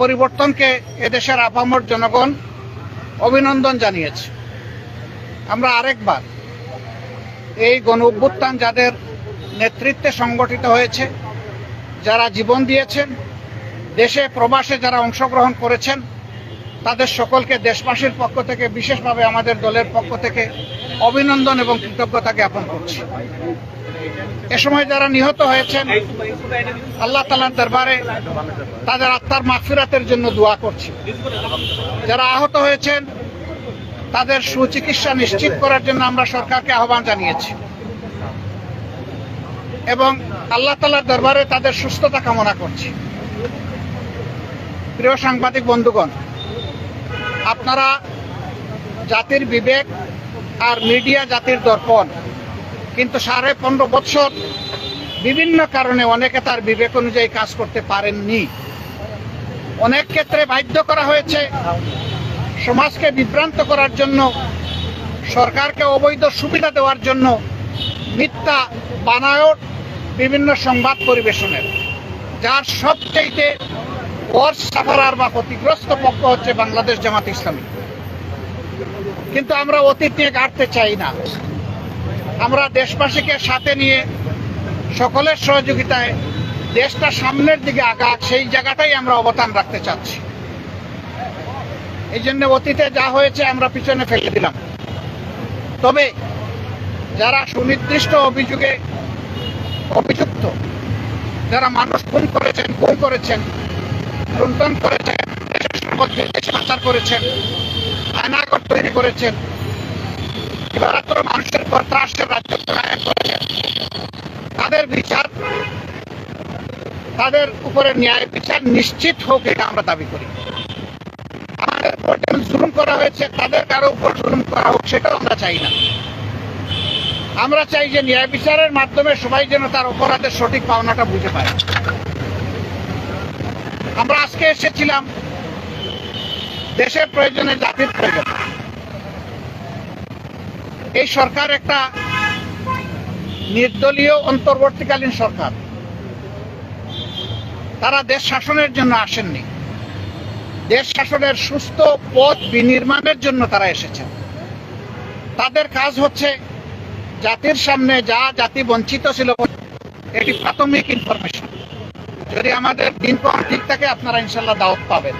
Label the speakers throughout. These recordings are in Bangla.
Speaker 1: পরিবর্তনকে এদেশের আপামর জনগণ অভিনন্দন জানিয়েছে। আমরা আরেকবার এই গণ অভ্যুত্থান যাদের নেতৃত্বে সংগঠিত হয়েছে, যারা জীবন দিয়েছেন, দেশে প্রবাসে যারা অংশগ্রহণ করেছেন, তাদের সকলকে দেশবাসীর পক্ষ থেকে, বিশেষভাবে আমাদের দলের পক্ষ থেকে অভিনন্দন এবং কৃতজ্ঞতা জ্ঞাপন করছি। এ সময় যারা নিহত হয়েছেন, আল্লাহ তালার দরবারে তাদের আত্মার মাগফিরাতের জন্য দোয়া করছি। যারা আহত হয়েছেন, তাদের সুচিকিৎসা নিশ্চিত করার জন্য আমরা সরকারকে আহ্বান জানিয়েছি। এবং আল্লাহ তালার দরবারে তাদের সুস্থতা কামনা করছি। প্রিয় সাংবাদিক বন্ধুগণ, আপনারা জাতির বিবেক আর মিডিয়া জাতির দর্পণ কিন্তু সাড়ে পনেরো বছর বিভিন্ন কারণে অনেকে তার বিবেক অনুযায়ী কাজ করতে পারেননি। অনেক ক্ষেত্রে বাধ্য করা হয়েছে সমাজকে বিভ্রান্ত করার জন্য, সরকারকে অবৈধ সুবিধা দেওয়ার জন্য মিথ্যা বানায়ট বিভিন্ন সংবাদ পরিবেশনের। যার সবচাইতে ওয়ার্স সাফারার বা ক্ষতিগ্রস্ত পক্ষ হচ্ছে বাংলাদেশ জামাত ইসলামী। কিন্তু আমরা অতীত নিয়ে কাটতে চাই না। আমরা দেশবাসীকে সাথে নিয়ে সকলের সহযোগিতায় দেশটা সামনের দিকে আগাক, সেই জায়গাটাই আমরা অবদান রাখতে চাচ্ছি। এই জন্য অতীতে যা হয়েছে আমরা পিছনে ফেলে দিলাম। তবে যারা সুনির্দিষ্ট অভিযোগে অভিযুক্ত, যারা মানুষ খুন করেছেন খুন করেছেন, লুণ্ঠন করেছেন, দেশের সম্পদ করেছেন আয়নাগর তৈরি করেছেন দিবারাত্র মানুষের পর রাজ্য তাদের বিচার, তাদের উপরে ন্যায় বিচার নিশ্চিত হোক, এটা আমরা দাবি করি। জুলুম করা হয়েছে, তাদের কারও উপর জুলুম করা হোক, সেটাও আমরা চাই না। আমরা চাই যে ন্যায় বিচারের মাধ্যমে সবাই যেন তার অপরাধের সঠিক পাওনাটা বুঝে পায়। আমরা আজকে এসেছিলাম, দেশের প্রয়োজনে জাতির প্রয়োজন। এই সরকার একটা নির্দলীয় অন্তর্বর্তীকালীন সরকার। তারা দেশ শাসনের জন্য আসেননি। দেশ শাসনের সুস্থ পথ বিনির্মাণের জন্য তারা এসেছেন। তাদের কাজ হচ্ছে জাতির সামনে যা জাতি বঞ্চিত ছিল, এটি প্রাথমিক ইনফরমেশন যদি আমাদের দিনক্ষণ ঠিক থাকে, আপনারা ইনশাল্লাহ দাওয়াত পাবেন।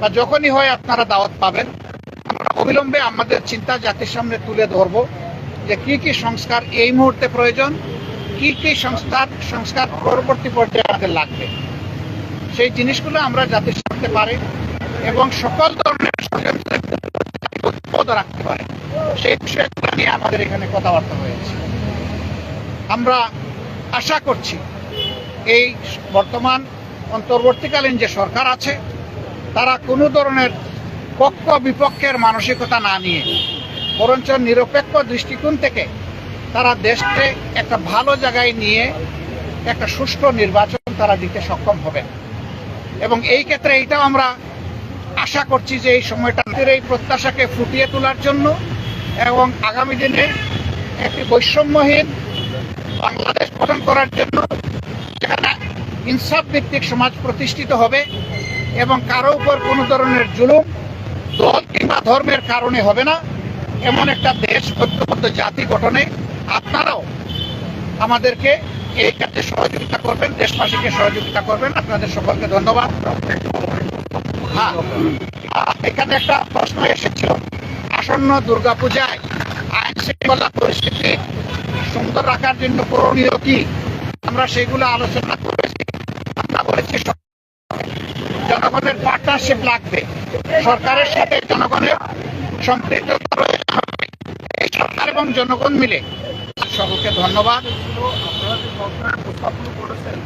Speaker 1: বা যখনই হয়, আপনারা দাওয়াত পাবেন। অবিলম্বে আমাদের চিন্তা জাতির সামনে তুলে ধরব যে কি কি সংস্কার এই মুহূর্তে প্রয়োজন, কি কি সংস্কার সংস্কার পরবর্তী পর্যায়ে আমাদের লাগবে। সেই জিনিসগুলো আমরা জাতির সামনে পারি এবং সকল ধরনের রাখতে পারে। সেই বিষয়গুলো নিয়ে আমাদের এখানে কথাবার্তা হয়েছে। আমরা আশা করছি এই বর্তমান অন্তর্বর্তীকালীন যে সরকার আছে, তারা কোনো ধরনের পক্ষ বিপক্ষের মানসিকতা না নিয়ে, বরঞ্চ নিরপেক্ষ দৃষ্টিকোণ থেকে তারা দেশকে একটা ভালো জায়গায় নিয়ে একটা সুষ্ঠু নির্বাচন তারা দিতে সক্ষম হবেন। এবং এই ক্ষেত্রে এইটাও আমরা আশা করছি যে এই সময়টা এই প্রত্যাশাকে ফুটিয়ে তোলার জন্য এবং আগামী দিনে একটি বৈষম্যহীন বাংলাদেশ গঠন করার জন্য যেখানে ইনসাফ ভিত্তিক সমাজ প্রতিষ্ঠিত হবে এবং কারও উপর কোনো ধরনের জুলুম দল কিংবা ধর্মের কারণে হবে না। এমন একটা দেশ, ঐক্যবদ্ধ জাতি গঠনে আপনারাও আমাদেরকে এই কাজে সহযোগিতা করবেন, দেশবাসীকে সহযোগিতা করবেন। আপনাদের সকলকে ধন্যবাদ। হ্যাঁ এখানে একটা প্রশ্ন এসেছিল। আসন্ন দুর্গাপূজায় আইন শৃঙ্খলা পরিস্থিতি সুন্দর রাখার জন্য করণীয় কি? আমরা সেগুলো আলোচনা করেছি। আমরা বলেছি স- জনগণের পার্টনারশিপ লাগবে। সরকারের সাথে জনগণের প্রয়োজন এই সরকার এবং জনগণ মিলে। সকলকে ধন্যবাদ।
Speaker 2: আপনারা যে সরকার করেছেন